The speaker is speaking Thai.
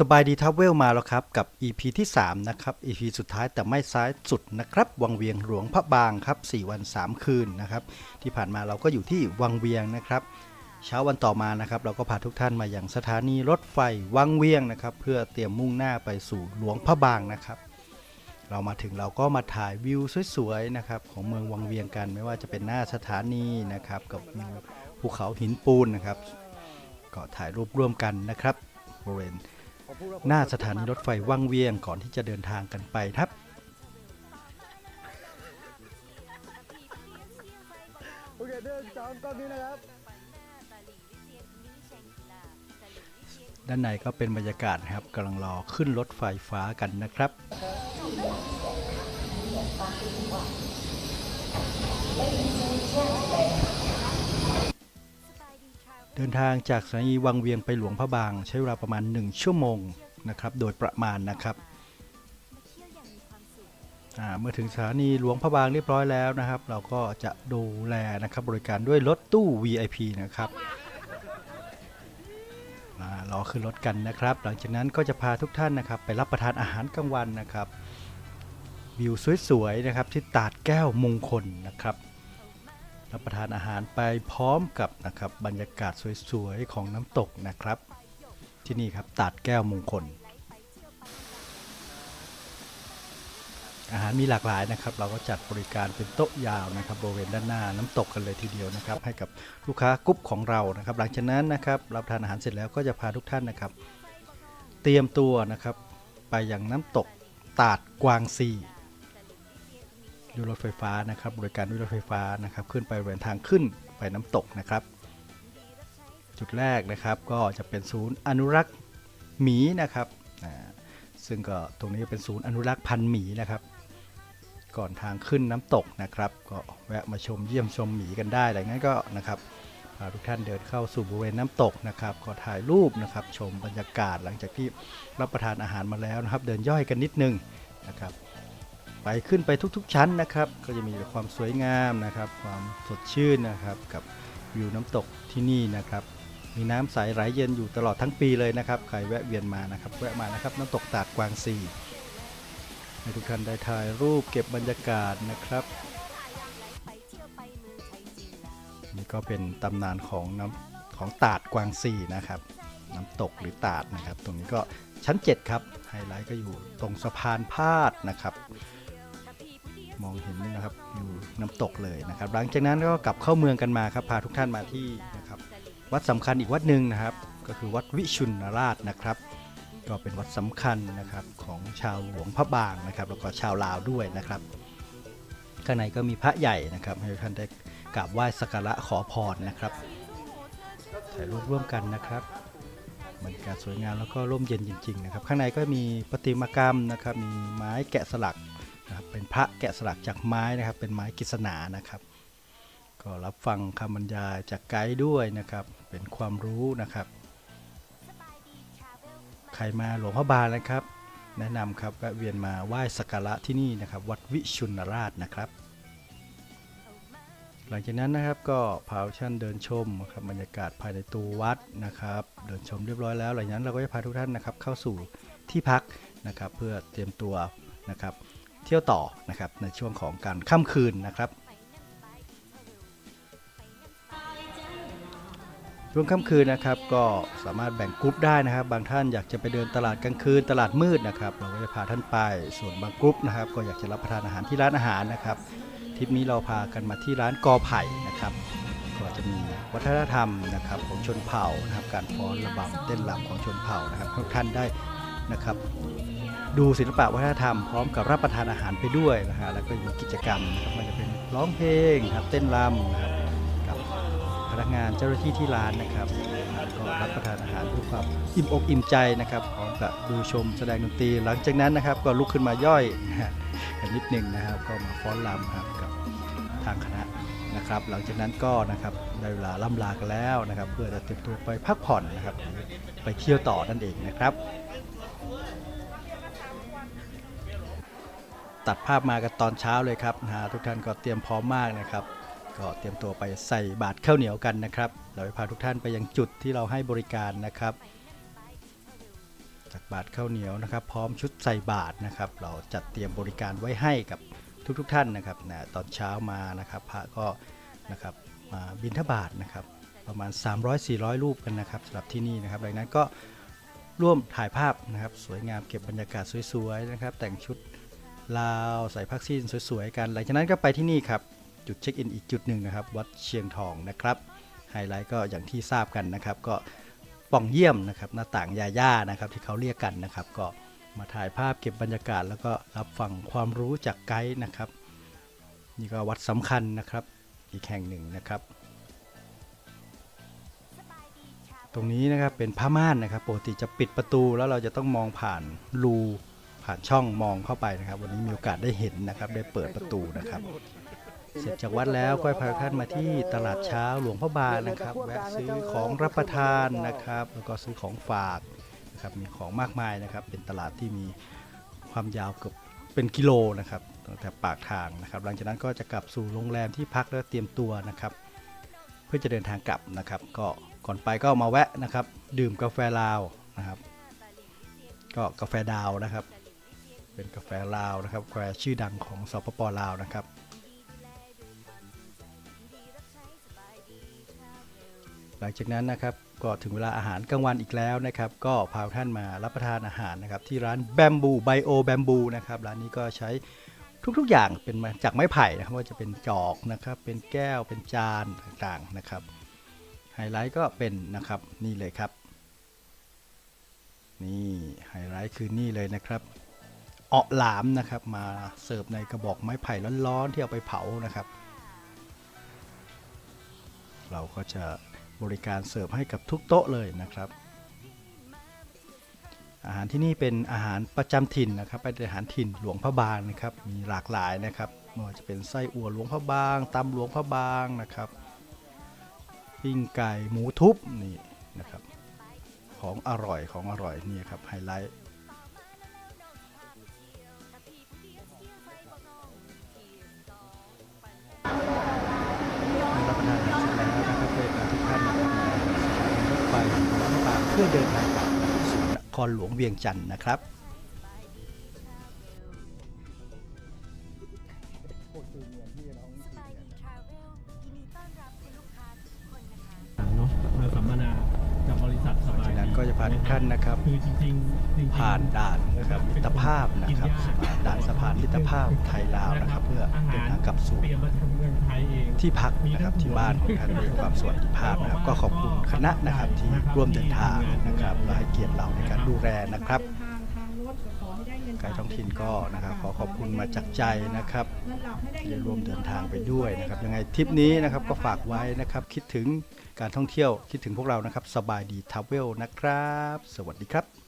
สบายดีทัฟเวลมาแล้วครับ กับ EP ที่ 3 นะครับ EP สุดท้ายแต่ไม่ซ้ายสุดนะครับ วังเวียงหลวงพระบางครับ 4 วัน 3 คืนนะครับ ที่ผ่านมาเราก็อยู่ที่วังเวียงนะครับ เช้าวันต่อมานะครับ เราก็พาทุกท่านมาอย่างสถานีรถไฟวังเวียงนะครับ เพื่อเตรียมมุ่งหน้าไปสู่หลวงพระบางนะครับ เรามาถึงเราก็มาถ่ายวิวสวยๆนะครับของเมืองวังเวียงกัน ไม่ว่าจะเป็นหน้าสถานีนะครับกับวิวภูเขาหินปูนนะครับก็ถ่ายรูปร่วมกันนะครับบริเวณ หน้าสถานีรถไฟวังเวียงก่อนที่จะเดินทางกันไปครับ โอเคเดินสองกล้องนี้นะครับ ด้านในก็เป็นบรรยากาศนะครับกำลังรอขึ้นรถไฟฟ้ากันนะครับ เดินทางจากสถานีวังเวียงไปหลวงพระบาง ใช้เวลาประมาณ 1 ชั่วโมงนะครับโดยประมาณนะครับเมื่อถึงสถานีหลวงพระบางเรียบร้อยแล้วนะครับ เราก็จะดูแลนะครับบริการด้วยรถตู้ VIP นะครับรอขึ้นรถกันนะครับ หลังจากนั้นก็จะพาทุกท่านนะครับ ไปรับประทานอาหารกลางวันนะครับวิวสวยๆนะครับที่ตาดแก้วมงคลนะครับ รับประทานอาหารไปพร้อมกับนะครับบรรยากาศสวยๆของน้ำตกนะครับ ที่นี่ครับตาดแก้วมงคล อาหารมีหลากหลายนะครับ เราก็จัดบริการเป็นโต๊ะยาวนะครับบริเวณด้านหน้าน้ำตกกันเลยทีเดียวนะครับ ให้กับลูกค้ากรุ๊ปของเรานะครับ หลังจากนั้นนะครับรับประทานอาหารเสร็จแล้วก็จะพาทุกท่านนะครับ เตรียมตัวนะครับไปยังน้ำตกตาดกวางซี ด้วยรถไฟฟ้านะครับ บริการด้วยรถไฟฟ้านะครับ ขึ้นไปบริเวณทางขึ้นไปน้ำตกนะครับ จุดแรกนะครับก็จะเป็นศูนย์อนุรักษ์หมีนะครับซึ่งก็ตรงนี้เป็นศูนย์อนุรักษ์พันธุ์หมีนะครับ ก่อนทางขึ้นน้ำตกนะครับ ก็แวะมาชมเยี่ยมชมหมีกันได้อะไรงั้นก็นะครับพาทุกท่านเดินเข้าสู่บริเวณน้ำตกนะครับก็ถ่ายรูปนะครับ ชมบรรยากาศหลังจากที่รับประทานอาหารมาแล้วนะครับ เดินย่อยกันนิดนึงนะครับ ไปขึ้นไปทุกๆ ชั้นนะครับ ก็จะมีความสวยงามนะครับ ความสดชื่นนะครับ กับวิวน้ำตกที่นี่นะครับ มีน้ำใสไหลเย็นอยู่ตลอดทั้งปีเลยนะครับ ใครแวะเวียนมานะครับ แวะมานะครับ น้ำตกตาดกวางซีให้ทุกท่านได้ถ่ายรูปเก็บบรรยากาศนะครับนี่ก็เป็นตำนานของน้ำของตาดกวางซีนะครับ น้ำตกหรือตาดนะครับ ตรงนี้ก็ชั้น 7 ครับ ไฮไลท์ก็อยู่ตรงสะพานพาดนะครับ มองเห็นนะครับอยู่น้ำตกเลยนะครับ หลังจากนั้นก็กลับเข้าเมืองกันมาครับพาทุกท่านมาที่นะครับ วัดสำคัญอีกวัดหนึ่งนะครับ ก็คือวัดวิชุนราชนะครับ ก็เป็นวัดสำคัญนะครับของชาวหลวงพระบางนะครับ แล้วก็ชาวลาวด้วยนะครับข้างในก็มีพระใหญ่นะครับ ให้ทุกท่านได้กราบไหว้สักการะขอพรนะครับถ่ายรูปร่วมกันนะครับบรรยากาศสวยงามแล้วก็ร่มเย็นจริง ๆ นะครับ ข้างในก็มีประติมากรรมนะครับ มีไม้แกะสลัก นะครับเป็นพระแกะสลักจากไม้นะครับ เป็นไม้กฤษณานะครับ ก็รับฟังคำบรรยายจากไกด์ด้วยนะครับ เป็นความรู้นะครับ ใครมาหลวงพระบางนะครับ แนะนำครับแวะเวียนมาไหว้สักการะที่นี่นะครับ วัดวิชุนราชนะครับ หลังจากนั้นนะครับก็พาทุกท่านเดินชมครับบรรยากาศภายในตัววัดนะครับ เดินชมเรียบร้อยแล้วหลังจากนั้นเราก็จะพาทุกท่านนะครับเข้าสู่ที่พักนะครับ เพื่อเตรียมตัวนะครับ เที่ยวต่อนะครับในช่วงของการค่ำคืนนะครับช่วงค่ำคืนนะครับก็สามารถแบ่งกรุ๊ปได้นะครับ บางท่านอยากจะไปเดินตลาดกลางคืนตลาดมืดนะครับเราก็จะพาท่านไปส่วนบางกรุ๊ปนะครับ ก็อยากจะรับประทานอาหารที่ร้านอาหารนะครับทริปนี้เราพากันมาที่ร้านกอไผ่นะครับก็จะมีวัฒนธรรมนะครับของชนเผ่านะครับการฟ้อนระบำเต้นรำของชนเผ่านะครับให้ทุกท่านได้นะครับ ดูศิลปะวัฒนธรรมพร้อมกับรับประทานอาหารไปด้วยนะฮะแล้วก็มีกิจกรรมนะครับมันจะเป็นร้องเพลงครับเต้นรำนะครับกับพนักงานเจ้าหน้าที่ที่ร้านนะครับก็รับประทานอาหารด้วยความอิ่มอกอิ่มใจนะครับพร้อมกับดูชมแสดงดนตรี หลังจากนั้นนะครับก็ลุกขึ้นมาย่อยนะฮะกันนิดนึงนะครับก็มาฟ้อนรำครับกับทางคณะนะครับหลังจากนั้นก็นะครับได้เวลาล่ำลากันแล้วนะครับ เพื่อจะเตรียมตัวไปพักผ่อนนะครับหรือไปเที่ยวต่อนั่นเองนะครับ ตัดภาพมากันตอนเช้าเลยครับนะทุกท่านก็เตรียมพร้อมมากนะครับ ก็เตรียมตัวไปใส่บาตรข้าวเหนียวกันนะครับ เราจะพาทุกท่านไปยังจุดที่เราให้บริการนะครับจากบาตรข้าวเหนียวนะครับ พร้อมชุดใส่บาตรนะครับ เราจัดเตรียมบริการไว้ให้กับทุกๆทท่านนะครับนะตอนเช้ามานะครับพระก็นะครับมาบิณฑบาตนะครับ ประมาณ 300-400 รูปกันนะครับสำหรับที่นี่นะครับดังนั้นก็ร่วมถ่ายภาพนะครับ สวยงามเก็บบรรยากาศสวยๆนะครับ แต่งชุด ลาว ใส่ผ้าสิ้นสวยๆกัน หลังจากนั้นก็ไปที่นี่ครับ จุดเช็คอินอีกจุดหนึ่งนะครับ วัดเชียงทองนะครับ ไฮไลท์ก็อย่างที่ทราบกันนะครับ ก็ป่องเยี่ยมนะครับ หน้าต่างยาย่านะครับ ที่เขาเรียกกันนะครับ ก็มาถ่ายภาพเก็บบรรยากาศ แล้วก็รับฟังความรู้จากไกด์นะครับ นี่ก็วัดสำคัญนะครับ อีกแห่งหนึ่งนะครับ ตรงนี้นะครับเป็นผ้าม่านนะครับ ปกติจะปิดประตูแล้วเราจะต้องมองผ่านรู ผ่านช่องมองเข้าไปนะครับ วันนี้มีโอกาสได้เห็นนะครับ ได้เปิดประตูนะครับ เสร็จจากวัดแล้วก็ให้พาท่านมาที่ตลาดเช้าหลวงพ่อบางนะครับแวะซื้อของรับประทานนะครับ แล้วก็ซื้อของฝากนะครับมีของมากมายนะครับ เป็นตลาดที่มีความยาวเกือบเป็นกิโลนะครับตั้งแต่ปากทางนะครับ หลังจากนั้นก็จะกลับสู่โรงแรมที่พักแล้วเตรียมตัวนะครับ เพื่อจะเดินทางกลับนะครับ ก็ก่อนไปก็มาแวะนะครับ ดื่มกาแฟลาวนะครับ ก็กาแฟดาวนะครับ เป็นกาแฟลาวนะครับกาแฟชื่อดังของสปปลาวนะครับ หลังจากนั้นนะครับก็ถึงเวลาอาหารกลางวันอีกแล้วนะครับ ก็พาท่านมารับประทานอาหารนะครับ ที่ร้านแบมบูไบโอแบมบูนะครับร้านนี้ก็ใช้ทุกๆอย่างเป็นมาจากไม้ไผ่นะครับว่าจะเป็นจอกนะครับ เป็นแก้วเป็นจานต่างๆนะครับไฮไลท์ก็เป็นนะครับนี่เลยครับ นี่ไฮไลท์คือนี่เลยนะครับ เอาะหลามนะครับ มาเสิร์ฟในกระบอกไม้ไผ่ร้อนๆที่เอาไปเผานะครับ เราก็จะบริการเสิร์ฟให้กับทุกโต๊ะเลยนะครับ อาหารที่นี่เป็นอาหารประจำถิ่นนะครับเป็นอาหารถิ่นหลวงพระบางนะครับมีหลากหลายนะครับไม่ว่าจะเป็นไส้อั่วหลวงพระบางตำหลวงพระบางนะครับปิ้งไก่หมูทุบนี่นะครับของอร่อยของอร่อยนี่ครับไฮไลท์ ครหลวงเวียงจันทร์นะครับายจากนั้นก็จะพาทุกท่านนะครับคือจริงๆจริงๆผ่านด่านนะครับมิตรภาพนะครับด่านสะพานมิตรภาพไทยลาวนะครับ เพื่อเดินทางกลับสู่เตรียมมาทำเมืองไทยเองที่พักนะครับที่บ้านของท่านด้วยความสวัสดิภาพนะครับ ก็ขอบคุณคณะนะครับที่ร่วมเดินทางนะครับและให้เกียรติเราในการดูแลนะครับไกด์ท้องถิ่นก็นะครับขอขอบคุณมาจากใจนะครับที่ได้ร่วมเดินทางไปด้วยนะครับ ยังไงทริปนี้นะครับก็ฝากไว้นะครับคิดถึง การท่องเที่ยวคิดถึงพวกเรานะครับ สบายดีทราเวลนะครับ สวัสดีครับ